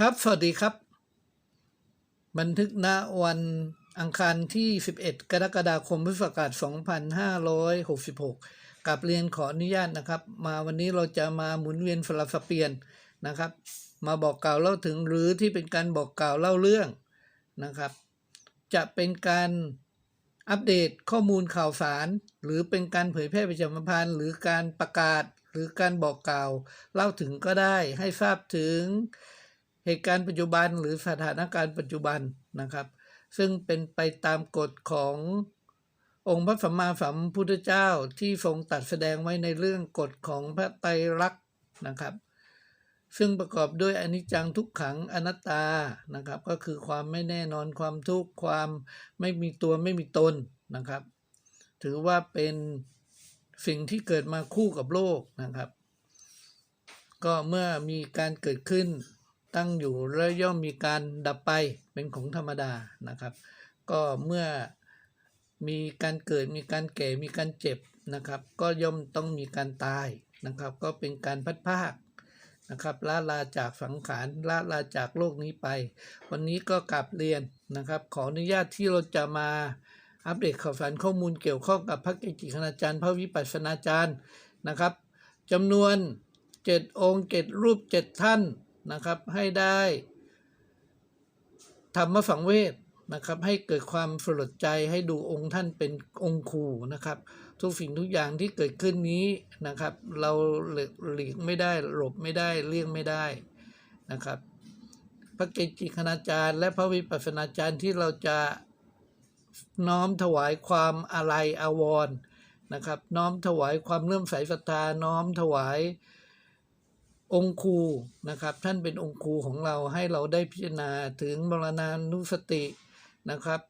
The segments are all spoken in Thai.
ครับ สวัสดีครับ บันทึกณวันอังคารที่ 11 กรกฎาคมพุทธศักราช2566กับเรียนขออนุญาตนะครับ มาวันนี้เราจะมาหมุนเวียนสลับสเปลี่ยนนะครับ มาบอกกล่าวเล่าถึงหรือที่เป็นการบอกกล่าวเล่าเรื่องนะครับ จะเป็นการอัปเดตข้อมูลข่าวสาร หรือเป็นการเผยแพร่ประชาสัมพันธ์หรือการประกาศหรือการบอกกล่าวเล่าถึงก็ได้ให้ทราบถึง เหตุการณ์ปัจจุบันหรือสถานการณ์ปัจจุบันนะครับ ซึ่งเป็นไปตามกฎขององค์พระสัมมาสัมพุทธเจ้าที่ทรงตัดแสดงไว้ในเรื่องกฎของพระไตรลักษณ์นะครับ ซึ่งประกอบด้วยอนิจจังทุกขังอนัตตานะครับ ก็คือความไม่แน่นอนความทุกข์ความไม่มีตัวไม่มีตนนะครับ ถือว่าเป็นสิ่งที่เกิดมาคู่กับโลกนะครับ ก็เมื่อมีการเกิดขึ้น ตั้งอยู่แล้วย่อมมีการดับไปเป็นของธรรมดานะครับ ก็เมื่อมีการเกิดมีการแก่มีการเจ็บนะครับ ก็ย่อมต้องมีการตายนะครับ ก็เป็นการพัดภาคนะครับละลาจากสังขารละลาจากโลกนี้ไป วันนี้ก็กลับเรียนนะครับ ขออนุญาตที่เราจะมาอัปเดตข่าวสารข้อมูลเกี่ยวข้องกับพระเกจิคณาจารย์ พระวิปัสสนาจารย์นะครับจำนวน 7 องค์ 7 รูป 7 ท่าน นะครับ ให้ได้ธรรมสังเวชนะครับ ให้เกิดความสลดใจให้ดูองค์ท่านเป็นองค์ครูนะครับ ทุกสิ่งทุกอย่างที่เกิดขึ้นนี้นะครับ เราหลีกไม่ได้หลบไม่ได้เลี่ยงไม่ได้นะครับ พระเกจิคณาจารย์ และพระวิปัสสนาจารย์ที่เราจะน้อมถวายความอาลัยอาวรณ์นะครับ น้อมถวายความเลื่อมใสศรัทธาน้อมถวาย องค์ครูนะครับ ท่านเป็นองค์ครูของเราให้เราได้พิจารณาถึงมรณานุสตินะครับ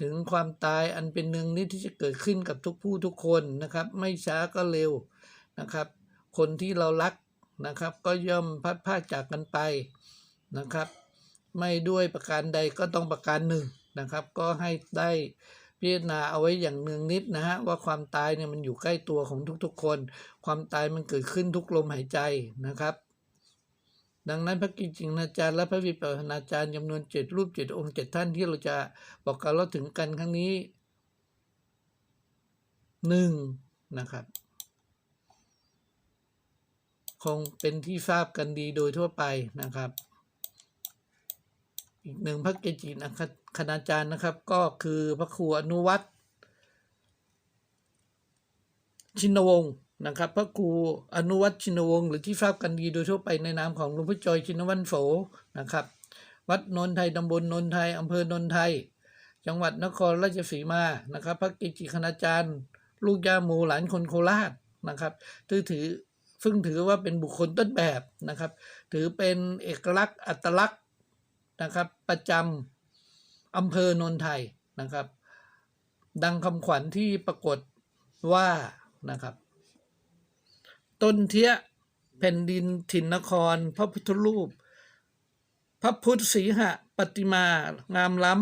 ถึงความตายอันเป็นหนึ่งนี้ที่จะเกิดขึ้นกับทุกผู้ทุกคนนะครับ ไม่ช้าก็เร็วนะครับ คนที่เรารักนะครับ ก็ย่อมพัดพากจากกันไปนะครับ ไม่ด้วยประการใดก็ต้องประการหนึ่งนะครับ ก็ให้ได้ พิจารณาเอาไว้อย่างเนืองนิดนะฮะว่าความตายเนี่ยมันอยู่ใกล้ตัวของทุกๆคน ความตายมันเกิดขึ้นทุกลมหายใจนะครับ ดังนั้นพระกิจิงอาจารย์และพระวิปัสสนาจารย์จำนวนเจ็ดรูปเจ็ดองค์เจ็ดท่านที่เราจะบอกกันเราถึงกันครั้งนี้หนึ่งนะครับคงเป็นที่ทราบกันดีโดยทั่วไปนะครับ อีกหนึ่งพระเกจินะครับคณาจารย์นะครับ ก็คือพระครูอนุวัตรชินวงศ์นะครับ พระครูอนุวัตรชินวงศ์หรือที่ทราบกันดีโดยทั่วไปในนามของหลวงพ่อจอยชินวันโสนะครับ วัดนนทไทยตำบลนนทไทยอำเภอนนทไทย จังหวัดนครราชสีมานะครับ พระเกจิคณาจารย์ ลูกยาหมูหลานคนโคราชนะครับถือถือซึ่งถือว่าเป็นบุคคลต้นแบบนะครับ ถือเป็นเอกลักษณ์อัตลักษณ์ นะครับ ประจำอำเภอนนทไทยนะครับ ดังคำขวัญที่ปรากฏว่านะครับ ต้นเทียแผ่นดินถิ่นนคร พระพุทธรูป พระพุทธสีหะปฏิมางามล้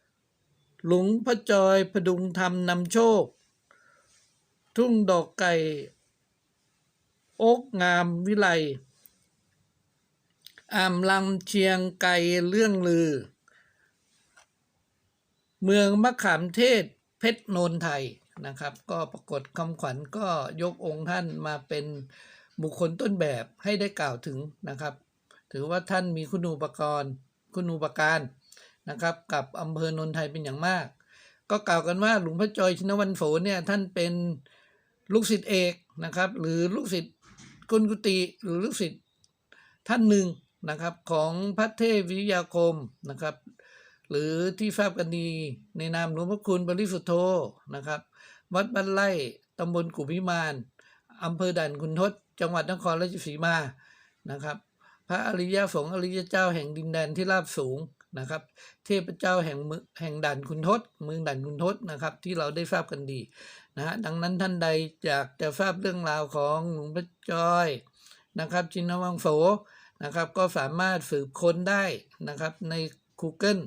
ำหลวงพระจอยพดุงธรรมนำโชค ทุ่งดอกไก่ โอกงามวิไล อามลำเชียงไกลเรื่องลือ เมืองมะขามเทศเพชรโนนไทยนะครับ ก็ปรากฏคำขวัญก็ยกองค์ท่านมาเป็นบุคคลต้นแบบให้ได้กล่าวถึงนะครับ ถือว่าท่านมีคุณูปกรณ์คุณูปการนะครับ กับอำเภอนนไทยเป็นอย่างมาก ก็กล่าวกันว่าหลวงพ่อจอยชินวันโฝเนี่ยท่านเป็นลูกศิษย์เอกนะครับ หรือลูกศิษย์กุลกุติหรือลูกศิษย์ท่านหนึ่ง นะครับของพระเทพวิทยาคมนะครับ หรือที่ทราบกันดีในนามหลวงพ่อคุณบริสุทธโธนะครับ วัดบ้านไร่ตำบลกุพิมานอำเภอด่านคุณทศ จังหวัดนครราชสีมานะครับ พระอริยสงฆ์อริยเจ้าแห่งดินแดนที่ราบสูงนะครับ เทพเจ้าแห่งเมืองแห่งด่านคุณทศเมืองด่านคุณทศนะครับ ที่เราได้ทราบกันดีนะฮะดังนั้นท่านใดอยากจะทราบเรื่องราวของหลวงพ่อจอยนะครับชินวังโส นะครับก็สามารถสืบค้นได้นะครับใน Google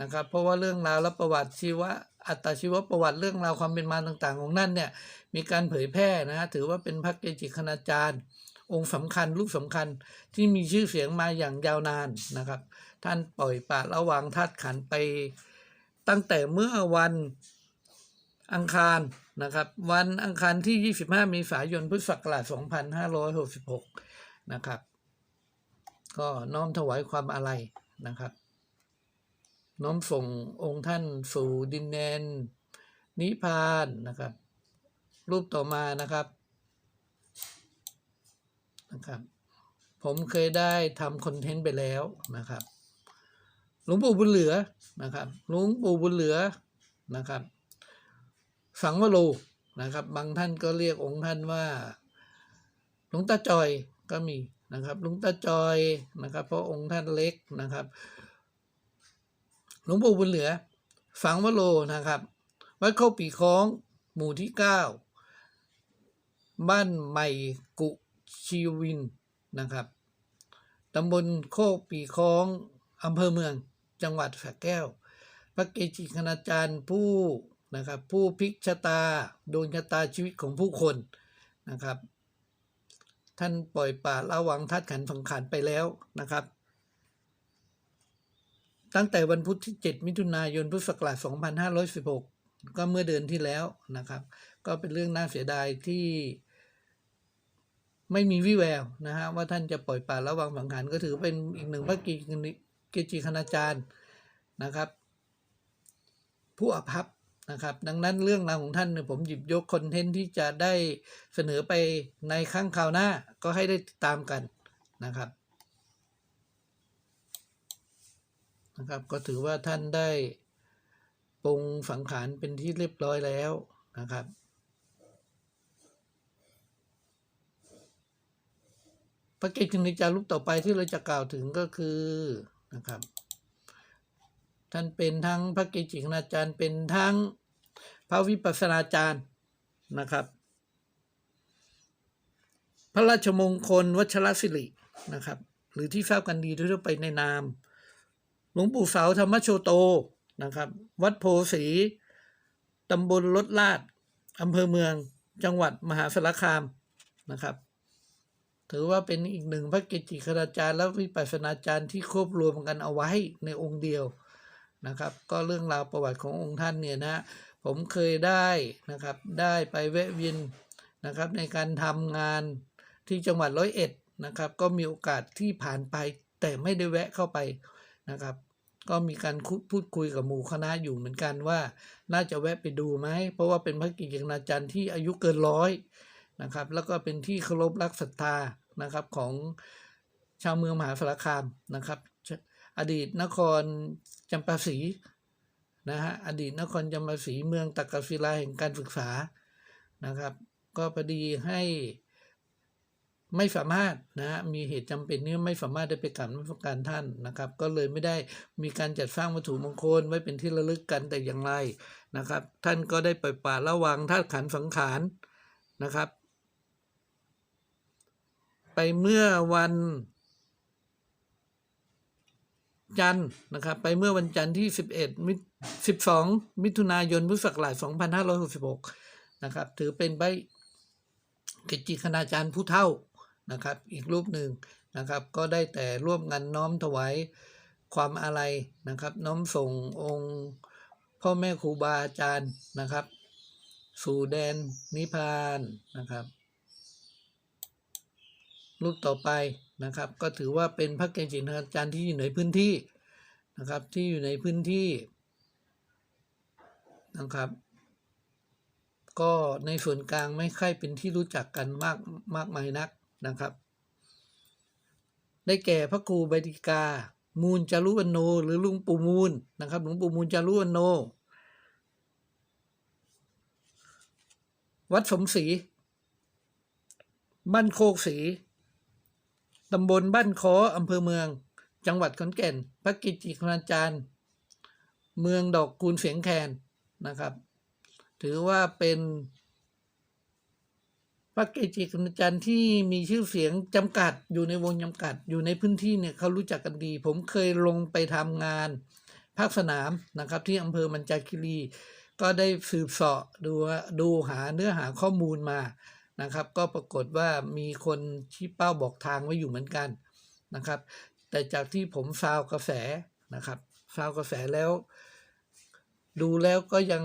นะครับเพราะว่าเรื่องราวและประวัติชีวะอัตชีวประวัติเรื่องราวความเป็นมาต่างๆ ของนั่นเนี่ยมีการเผยแพร่นะฮะถือว่าเป็นพระเกจิคณาจารย์ องค์สำคัญรูปสำคัญที่มีชื่อเสียงมาอย่างยาวนานนะครับ ท่านปล่อยปละละวางธาตุขันไป ตั้งแต่เมื่อวันอังคารนะครับวันอังคารที่ 25 เมษายนพุทธศักราช 2566 นะครับ ก็น้อมถวายความอาลัยนะครับ น้อมส่งองค์ท่านสู่ดินแดนนิพพานนะครับ รูปต่อมานะครับนะครับ ผมเคยได้ทำคอนเทนต์ไปแล้วนะครับหลวงปู่บุญเหลือนะครับหลวงปู่บุญเหลือนะครับ สังวโรนะครับ บางท่านก็เรียกองค์ท่านว่าหลวงตาจอยก็มี นะครับหลวงตาจอยนะครับ เพราะองค์ท่านเล็กนะครับหลวงปู่บุญเหลือสังวโรนะครับ วัดเข้าปีคล้อง หมู่ที่เก้าบ้านใหม่กุชีวินนะครับตำบลโคกปีคล้องอำเภอเมืองจังหวัดสระแก้ว พระเกจิคณาจารย์ผู้นะครับ ผู้พลิกชะตาโดนชะตาชีวิตของผู้คนนะครับ ท่านปล่อยป่าละวังทัดขันสังขารไปแล้วนะครับ ตั้งแต่วันพุธที่ 7 มิถุนายนพุทธศักราช2516 ก็เมื่อเดือนที่แล้วนะครับ ก็เป็นเรื่องน่าเสียดายที่ไม่มีวิแววนะฮะว่าท่านจะปล่อยป่าละวังสังขารก็ถือเป็นอีกหนึ่งพระเกจิเกจิคณาจารย์นะครับ ผู้อภัพ นะครับ ดังนั้นเรื่องราวของท่านเนี่ยผมหยิบยกคอนเทนต์ที่จะได้เสนอไปในครั้งคราวหน้าก็ให้ได้ติดตามกันนะครับนะครับ ก็ถือว่าท่านได้ปรงสังขารเป็นที่เรียบร้อยแล้วนะครับพระเกจินิจารูปต่อไปที่เราจะกล่าวถึงก็คือนะครับ ท่านเป็นทั้งพระเกจิคณาจารย์เป็นทั้งพระวิปัสสนาจารย์นะครับ พระราชมงคลวัชรศิรินะครับ หรือที่ทราบกันดีทั่วไปในนาม หลวงปู่เสาธรรมโชโตนะครับ วัดโพสีตำบลลดลาดอำเภอเมืองจังหวัดมหาสารคามนะครับ ถือว่าเป็นอีกหนึ่งพระเกจิคณาจารย์และวิปัสสนาจารย์ที่ควบรวมกันเอาไว้ในองค์เดียว นะครับ ก็เรื่องราวประวัติขององค์ท่านเนี่ยนะผมเคยได้นะครับได้ไปแวะเวียนนะครับในการทำงานที่จังหวัดร้อยเอ็ดนะครับ ก็มีโอกาสที่ผ่านไปแต่ไม่ได้แวะเข้าไปนะครับ ก็มีการพูดคุยกับหมู่คณะอยู่เหมือนกันว่า น่าจะแวะไปดูไหมเพราะว่าเป็นพระกิจนาจารย์ที่อายุเกินร้อยนะครับ แล้วก็เป็นที่เคารพรักศรัทธานะครับของชาวเมืองมหาสารคามนะครับ อดีตนครจำปาสีนะฮะอดีตนครจำปาสีเมืองตักกศิลาแห่งการศึกษานะครับ ก็พอดีให้ไม่สามารถนะฮะมีเหตุจำเป็นนี่ไม่สามารถได้ไปกราบนมัสการท่านนะครับ ก็เลยไม่ได้มีการจัดสร้างวัตถุมงคลไว้เป็นที่ระลึกกันแต่อย่างไรนะครับ ท่านก็ได้ปล่อยป่าละวังธาตุขันสังขารนะครับ ไปเมื่อวัน จันทร์นะครับไปเมื่อวันจันทร์ที่ 11มิ12 มิถุนายนพุทธศักราช2566นะครับถือเป็นใบเกจิคณาจารย์ผู้เท่านะครับอีกรูปหนึ่งนะครับก็ได้แต่ร่วมกันน้อมถวายความอาลัยนะครับ น้อมส่งองค์พ่อแม่ครูบาอาจารย์นะครับ สู่แดนนิพพานนะครับ รูปต่อไป นะครับก็ถือว่าเป็นพระเกจิอาจารย์ที่อยู่ในพื้นที่นะครับที่อยู่ในพื้นที่นะครับก็ในส่วนกลางไม่ค่อยเป็นที่รู้จักกันมากมากมายนักนะครับ ได้แก่พระครูใบดิกา มูลจารุวันโน หรือลุงปู่มูลนะครับหลวงปู่มูลจารุวันโน วัดสมศรีบ้านโคกศรี ตำบลบ้านคออำเภอเมือง จังหวัดขอนแก่น พระกิจิคณาจารย์ เมืองดอกคูณเสียงแคนนะครับ ถือว่าเป็นพระเกจิคณาจารย์ที่มีชื่อเสียงจำกัดอยู่ในวงจำกัดอยู่ในพื้นที่เนี่ยเขารู้จักกันดี ผมเคยลงไปทำงานภาคสนามนะครับ ที่อำเภอมันจาคิรี ก็ได้สืบเสาะดูดูหาเนื้อหาข้อมูลมา นะครับ ก็ปรากฏว่ามีคนชี้เป้าบอกทางไว้อยู่เหมือนกันนะครับ แต่จากที่ผมซาวกระแสนะครับซาวกระแสแล้ว ดูแล้วก็ยัง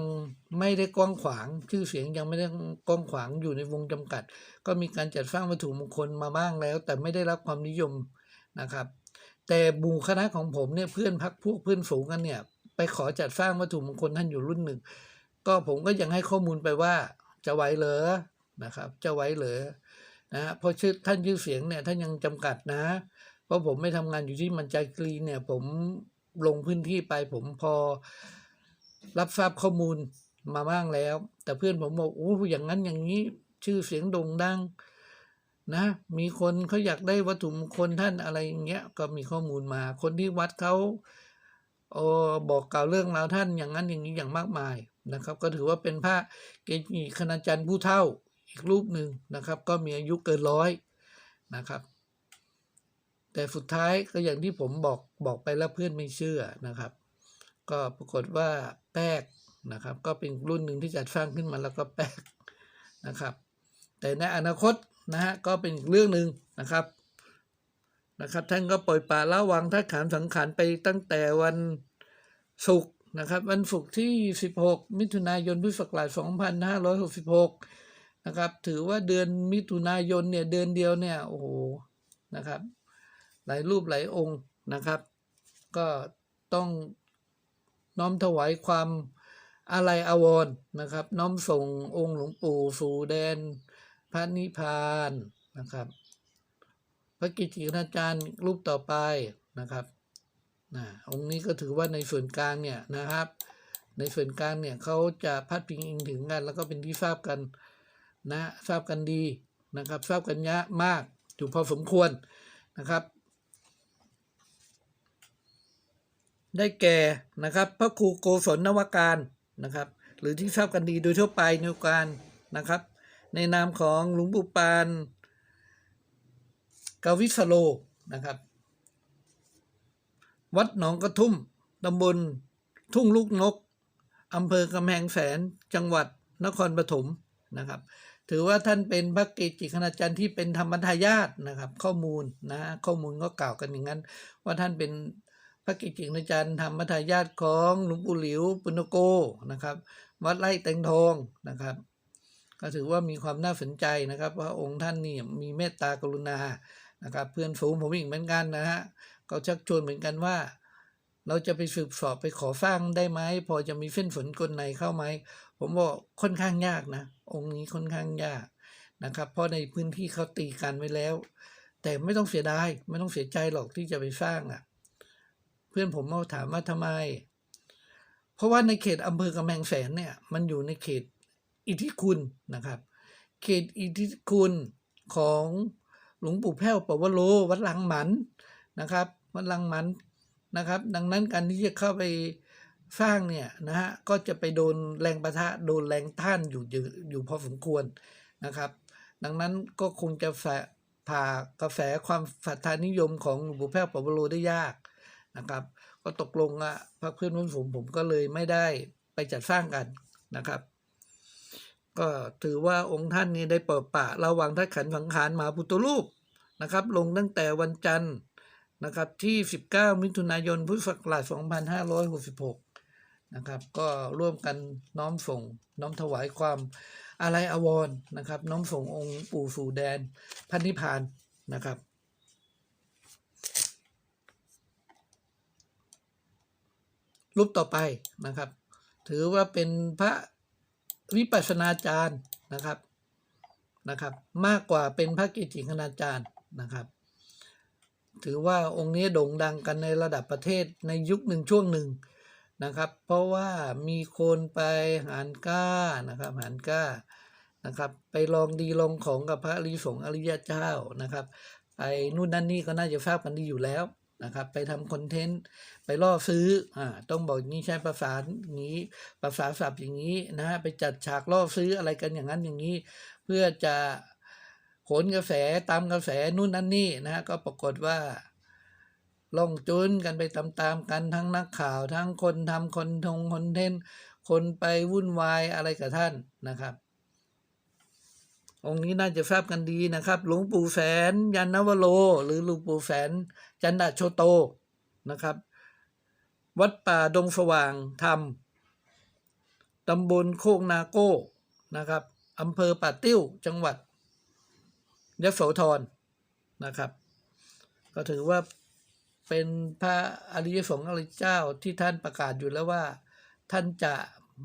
ไม่ได้กว้างขวางชื่อเสียงยังไม่ได้กว้างขวางอยู่ในวงจำกัด ก็มีการจัดสร้างวัตถุมงคลมาบ้างแล้ว แต่ไม่ได้รับความนิยมนะครับ แต่หมู่คณะของผมเนี่ยเพื่อนพักพวกเพื่อนฝูงกันเนี่ย ไปขอจัดสร้างวัตถุมงคลท่านอยู่รุ่นหนึ่ง ก็ผมก็ยังให้ข้อมูลไปว่าจะไหวเหรอ นะครับ จะไหวเหรอนะฮะเพราะชื่อท่านชื่อเสียงเนี่ยท่านยังจำกัดนะ เพราะผมไม่ทำงานอยู่ที่มันจากรีเนี่ย ผมลงพื้นที่ไปผมพอรับทราบข้อมูลมาบ้างแล้ว แต่เพื่อนผมบอกโอ้อย่างนั้นอย่างนี้ชื่อเสียงโด่งดังนะ มีคนเขาอยากได้วัตถุมงคลท่านอะไรอย่างเงี้ยก็มีข้อมูลมา คนที่วัดเขาเออบอกกล่าวเรื่องราวท่านอย่างนั้นอย่างนี้อย่างมากมายนะครับ ก็ถือว่าเป็นพระเกจิคณาจารย์ผู้เฒ่า อีกรูปหนึ่งนะครับ ก็มีอายุเกินร้อยนะครับ แต่สุดท้ายก็อย่างที่ผมบอกบอกไปแล้วเพื่อนไม่เชื่อนะครับ ก็ปรากฏว่าแป๊กนะครับ ก็เป็นรุ่นหนึ่งที่จัดสร้างขึ้นมาแล้วก็แป๊กนะครับ แต่ในอนาคตนะฮะก็เป็นอีกเรื่องหนึ่งนะครับนะครับ ท่านก็ปล่อยปละละวางทัดขานสังขารไปตั้งแต่วันศุกร์นะครับ วันศุกร์ที่ 16 มิถุนายนพุทธศักราช2566 นะครับ ถือว่าเดือนมิถุนายนเนี่ยเดือนเดียวเนี่ยโอ้โหนะครับ หลายรูปหลายองค์นะครับ ก็ต้องน้อมถวายความอาลัยอาวรณ์นะครับ น้อมส่งองค์หลวงปู่สู่แดนพระนิพพานนะครับ พระกิจจิคณาจารย์รูปต่อไปนะครับนะองค์นี้ก็ถือว่าในส่วนกลางเนี่ยนะครับ ในส่วนกลางเนี่ยเขาจะพัดพิงอิงถึงกัน แล้วก็เป็นที่ทราบกัน นะทราบกันดีนะครับ ทราบกันยะมากอยู่พอสมควรนะครับ ได้แก่นะครับ พระครูโกศลนวการนะครับ หรือที่ทราบกันดีโดยทั่วไปในการนะครับ ในนามของหลวงปู่ปานกาวิสโลนะครับ วัดหนองกระทุ่มตำบลทุ่งลูกนกอำเภอกำแพงแสนจังหวัดนครปฐมนะครับ ถือว่าท่านเป็นพระเกจิคณาจารย์ที่เป็นธรรมทายาทนะครับ ข้อมูลนะข้อมูลก็กล่าวกันอย่างนั้น ว่าท่านเป็นพระเกจิคณาจารย์ธรรมทายาทของหลวงปู่หลิวปุณโกนะครับ วัดไร่แตงทองนะครับ ก็ถือว่ามีความน่าสนใจนะครับว่าองค์ท่านนี่มีเมตตากรุณานะครับ เพื่อนฝูงผมอีกเหมือนกันนะฮะก็ชักชวนเหมือนกันว่าเราจะไปสืบสอบไปขอสร้างได้ไหม พอจะมีเส้นฝนกลในเข้าไหม ผมบอกค่อนข้างยากนะ องค์นี้ค่อนข้างยากนะครับ เพราะในพื้นที่เขาตีกันไว้แล้ว แต่ไม่ต้องเสียดายไม่ต้องเสียใจหรอกที่จะไปสร้างอะ เพื่อนผมมาถามว่าทำไม เพราะว่าในเขตอำเภอกำแพงแสนเนี่ย มันอยู่ในเขตอิทธิคุณนะครับ เขตอิทธิคุณของหลวงปู่แพ้วปวโรวัดลังหมันนะครับ วัดลังหมันนะครับ ดังนั้นการที่จะเข้าไป สร้างเนี่ยนะฮะก็จะไปโดนแรงประทะโดนแรงต้านอยู่อยู่อยู่พอสมควรนะครับ ดังนั้นก็คงจะแฝผ่ากระแสความศรัทธานิยมของหลวงปู่แพ้วปวโรได้ยากนะครับ ก็ตกลงอะพรรคเพื่อนร่วมผมผมก็เลยไม่ได้ไปจัดสร้างกันนะครับ ก็ถือว่าองค์ท่านนี้ได้เปิดปะระวังทัดขันสังขารมาพุทธรูปนะครับ ลงตั้งแต่วันจันทร์นะครับที่ 19 มิถุนายน พุทธศักราช 2566 นะครับ ก็ร่วมกันน้อมส่งน้อมถวายความอาลัยอาวรณ์นะครับ น้อมส่งองค์ปู่สู่แดนพันนิพานนะครับรูปต่อไปนะครับ ถือว่าเป็นพระวิปัสสนาจารย์นะครับนะครับ มากกว่าเป็นพระกิจิคณาจารย์นะครับ ถือว่าองค์นี้โด่งดังกันในระดับประเทศในยุคหนึ่งช่วงหนึ่ง นะครับ เพราะว่ามีคนไปหานก้านะครับหานก้านะครับไปลองดีลองของกับพระริสงอริยเจ้านะครับ ไปนู่นนั่นนี่ก็น่าจะทราบกันดีอยู่แล้วนะครับ ไปทำคอนเทนต์ไปล่อซื้ออ่าต้องบอกนี้ใช้ภาษาอย่างนี้ภาษาศัพท์อย่างนี้นะฮะไปจัดฉากล่อซื้ออะไรกันอย่างนั้นอย่างนี้ เพื่อจะขนกระแสตามกระแสนู่นนั่นนี่นะฮะก็ปรากฏว่า ล่องจุนกันไปตามๆกันทั้งนักข่าวทั้งคนทำคนทงคนเทนคนไปวุ่นวายอะไรกับท่านนะครับ องค์นี้น่าจะทราบกันดีนะครับ หลวงปู่แสนยันนวโร หรือหลวงปู่แสนจันดาโชโตนะครับ วัดป่าดงสว่างธรรมตำบลโคกนาโก้นะครับอำเภอป่าติ้วจังหวัดยโสธรนะครับ ก็ถือว่า เป็นพระอริยสงฆ์อริยเจ้าที่ท่านประกาศอยู่แล้วว่า ท่านจะ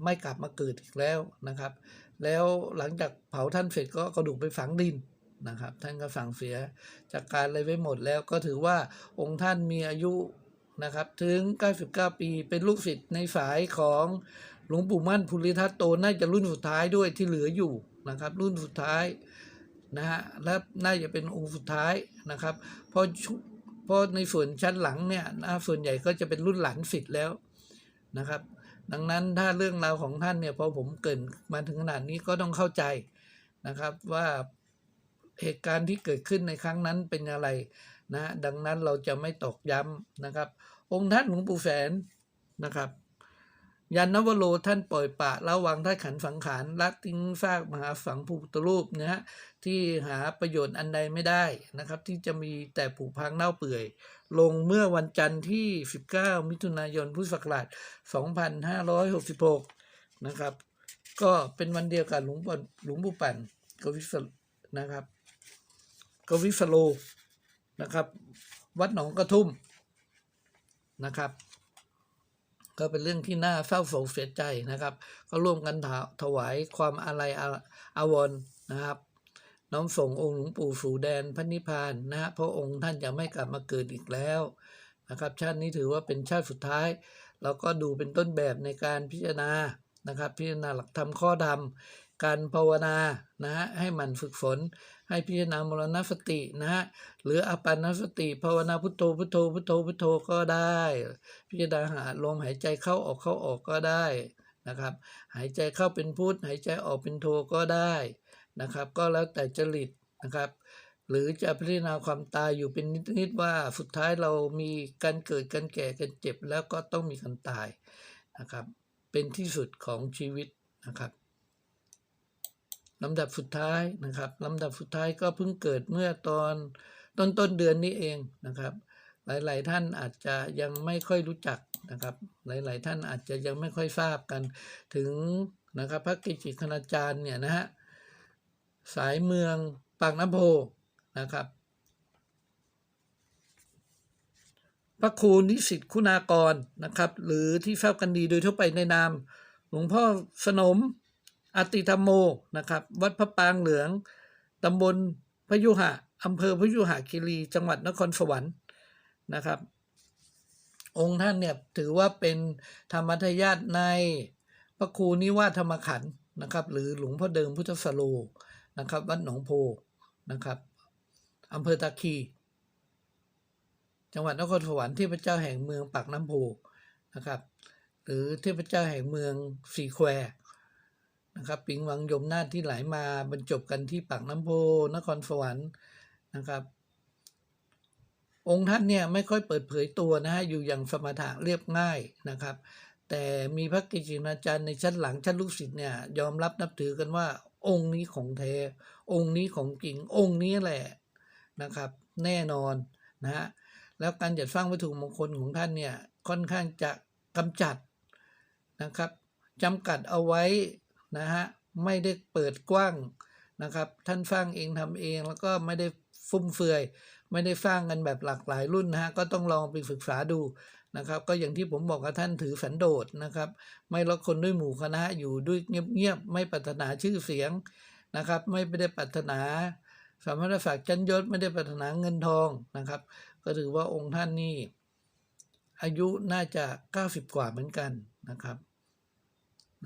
ไม่กลับมาเกิดอีกแล้วนะครับ แล้วหลังจากเผาท่านเสร็จก็กระดูกไปฝังดินนะครับ ท่านก็สั่งเสียจากการอะไรไว้หมดแล้วก็ถือว่าองค์ท่านมีอายุนะครับถึง 99 ปีเป็นลูกศิษย์ในสายของหลวงปู่มั่นภูริทัตโตน่าจะรุ่นสุดท้ายด้วยที่เหลืออยู่นะครับ รุ่นสุดท้ายนะฮะและน่าจะเป็นองค์สุดท้ายนะครับเพราะชุ เพราะในส่วนชั้นหลังเนี่ยนะส่วนใหญ่ก็จะเป็นรุ่นหลานศิษย์แล้วนะครับ ดังนั้นถ้าเรื่องราวของท่านเนี่ยพอผมเกินมาถึงขนาดนี้ก็ต้องเข้าใจนะครับว่าเหตุการณ์ที่เกิดขึ้นในครั้งนั้นเป็นอะไรนะดังนั้นเราจะไม่ตอกย้ำนะครับ องค์ท่านหลวงปู่แสนนะครับ ยันนวโรท่านปล่อยปะละวางท่าขันธ์สังขารละทิ้งซากมหาฝังผูกตรูปนะฮะที่หาประโยชน์อันใดไม่ได้นะครับ ที่จะมีแต่ผุพังเน่าเปื่อย ลงเมื่อวันจันทร์ที่ 19 มิถุนายนพุทธศักราช 2566 นะครับ ก็เป็นวันเดียวกับหลวงปู่หลวงปู่ปั่นกวิสนะครับกวิสโลนะครับ วัดหนองกระทุ่มนะครับ ก็เป็นเรื่องที่น่าเศร้าโศกเสียใจนะครับ ก็ร่วมกันถวายความอาลัยอาวรณ์นะครับน้อมส่งองค์หลวงปู่สู่แดนพระนิพพานนะเพราะองค์ท่านจะไม่กลับมาเกิดอีกแล้วนะครับ ชาตินี้ถือว่าเป็นชาติสุดท้าย เราก็ดูเป็นต้นแบบในการพิจารณานะครับ พิจารณาหลักธรรมข้อดำการภาวนานะฮะให้มันฝึกฝน ให้พิจารณามรณสตินะฮะหรืออาปานสติภาวนาพุทโธพุทโธพุทโธพุทโธก็ได้ พิจารณาหาลมหายใจเข้าออกเข้าออกก็ได้นะครับ หายใจเข้าเป็นพุทหายใจออกเป็นโทก็ได้นะครับ ก็แล้วแต่จริตนะครับ หรือจะพิจารณาความตายอยู่เป็นนิดๆว่าสุดท้ายเรามีการเกิดการแก่การเจ็บแล้วก็ต้องมีการตายนะครับ เป็นที่สุดของชีวิตนะครับ ลำดับสุดท้ายนะครับลำดับสุดท้ายก็เพิ่งเกิดเมื่อตอนต้นต้นเดือนนี้เองนะครับ หลาย ๆ ท่านอาจจะยังไม่ค่อยรู้จักนะครับ หลาย ๆ ท่านอาจจะยังไม่ค่อยทราบกัน ถึงนะครับพระกิจิคณาจารย์เนี่ยนะฮะสายเมืองปากน้ำโพนะครับ พระครูนิสิตคุณากรนะครับ หรือที่ทราบกันดีโดยทั่วไปในนาม หลวงพ่อสนม อติธรรมโมนะครับ วัดพระปางเหลืองตำบลพยุหะอำเภอพยุหะคีรีจังหวัดนครสวรรค์นะครับ องค์ท่านเนี่ยถือว่าเป็นธรรมทายาทในพระครูนิวาธรรมขันธ์นะครับ หรือหลวงพ่อเดิมพุทธสโลนะครับ วัดหนองโพนะครับอำเภอตาคีจังหวัดนครสวรรค์เทพเจ้าแห่งเมืองปากน้ำโพนะครับ หรือเทพเจ้าแห่งเมืองสีแคว นะครับปิงวังยมนาที่ไหลมาบรรจบกันที่ปากน้ำโพนครสวรรค์นะครับ องค์ท่านเนี่ยไม่ค่อยเปิดเผยตัวนะฮะอยู่อย่างสมถะเรียบง่ายนะครับ แต่มีพระกิจินาจารย์ในชั้นหลังชั้นลูกศิษย์เนี่ยยอมรับนับถือกันว่า องค์นี้ของแท้องค์นี้ของจริงองค์นี้แหละนะครับ แน่นอนนะฮะแล้วการจัดสร้างวัตถุมงคลของท่านเนี่ยค่อนข้างจะกำจัดนะครับจำกัดเอาไว้ นะฮะไม่ได้เปิดกว้างนะครับท่านสร้างเองทำเองแล้วก็ไม่ได้ฟุ่มเฟือย ไม่ได้สร้างกันแบบหลากหลายรุ่นนะฮะก็ต้องลองไปศึกษาดูนะครับ ก็อย่างที่ผมบอกกับท่านถือสันโดษนะครับ ไม่ละคนด้วยหมู่คณะอยู่ด้วยเงียบๆไม่ปรารถนาชื่อเสียงนะครับ ไม่ได้ปรารถนาสามารถศักดิ์ชั้นยศไม่ได้ปรารถนาเงินทองนะครับ ก็ถือว่าองค์ท่านนี่อายุน่าจะ 90 กว่าเหมือนกันนะครับ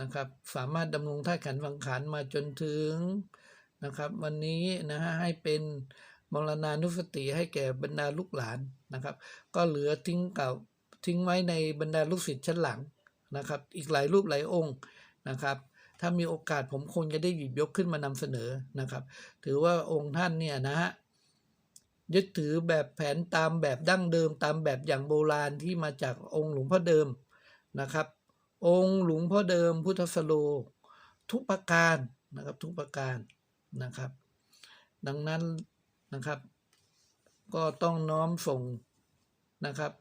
นะครับ สามารถดำรงท่าขันธ์วังขันมาจนถึงนะครับ วันนี้นะฮะให้เป็นมรณานุสติให้แก่บรรดาลูกหลานนะครับ ก็เหลือทิ้งเก่าทิ้งไว้ในบรรดาลูกศิษย์ชั้นหลังนะครับ อีกหลายรูปหลายองค์นะครับ ถ้ามีโอกาสผมคงจะได้หยิบยกขึ้นมานำเสนอนะครับ ถือว่าองค์ท่านเนี่ยนะฮะยึดถือแบบแผนตามแบบดั้งเดิม ตามแบบอย่างโบราณที่มาจากองค์หลวงพ่อเดิมนะครับ องค์หลวงพ่อเดิมพุทธสโล ทุกประการนะครับทุกประการนะครับ ดังนั้นนะครับ ก็ต้องน้อมส่งนะครับ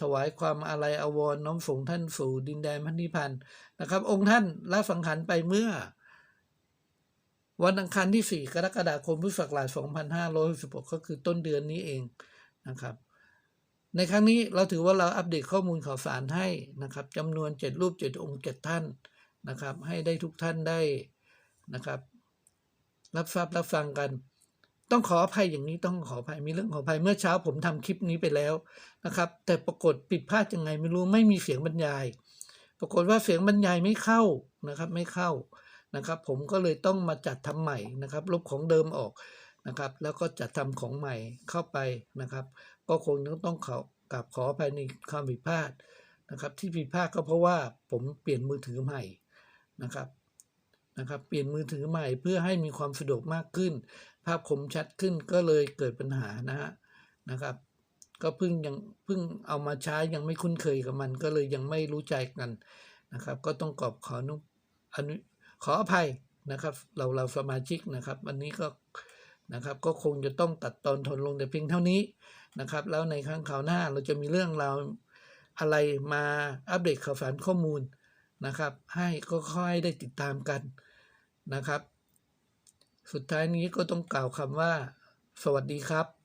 ถวายความอาลัยอาวรณ์น้อมส่งท่านสู่ดินแดนพันธิพันธ์นะครับ องค์ท่านละสังขารไปเมื่อ วันอังคารที่ 4 กรกฎาคมพุทธศักราช2566ก็คือต้นเดือนนี้เองนะครับ ในครั้งนี้เราถือว่าเราอัปเดตข้อมูลข่าวสารให้นะครับจำนวน 7 รูป 7 องค์ 7 ท่านนะครับ ให้ได้ทุกท่านได้นะครับ รับทราบรับฟังกัน ต้องขออภัยอย่างนี้ต้องขออภัยมีเรื่องขออภัยเมื่อเช้าผมทำคลิปนี้ไปแล้วนะครับ แต่ปรากฏผิดพลาดยังไงไม่รู้ไม่มีเสียงบรรยาย ปรากฏว่าเสียงบรรยายไม่เข้านะครับไม่เข้านะครับ ผมก็เลยต้องมาจัดทำใหม่นะครับลบของเดิมออกนะครับ แล้วก็จัดทำของใหม่เข้าไปนะครับ ก็คงต้องต้องขอกราบขอภัยในความผิดพลาดนะครับ ที่ผิดพลาดก็เพราะว่าผมเปลี่ยนมือถือใหม่นะครับนะครับเปลี่ยนมือถือใหม่เพื่อให้มีความสะดวกมากขึ้น ภาพคมชัดขึ้นก็เลยเกิดปัญหานะฮะนะครับ ก็เพิ่งยังเพิ่งเอามาใช้ยังไม่คุ้นเคยกับมัน ก็เลยยังไม่รู้ใจกันนะครับ ก็ต้องกอบขออนุอนุขออภัยนะครับ เราเราสมาชิกนะครับ วันนี้ก็นะครับก็คงจะต้องตัดตอนทนลงแต่เพียงเท่านี้ นะครับ แล้วในครั้งคราวหน้าเราจะมีเรื่องราวอะไรมาอัปเดตข่าวสารข้อมูลนะครับ ให้ก็ค่อยได้ติดตามกันนะครับ สุดท้ายนี้ก็ต้องกล่าวคำว่า สวัสดีครับ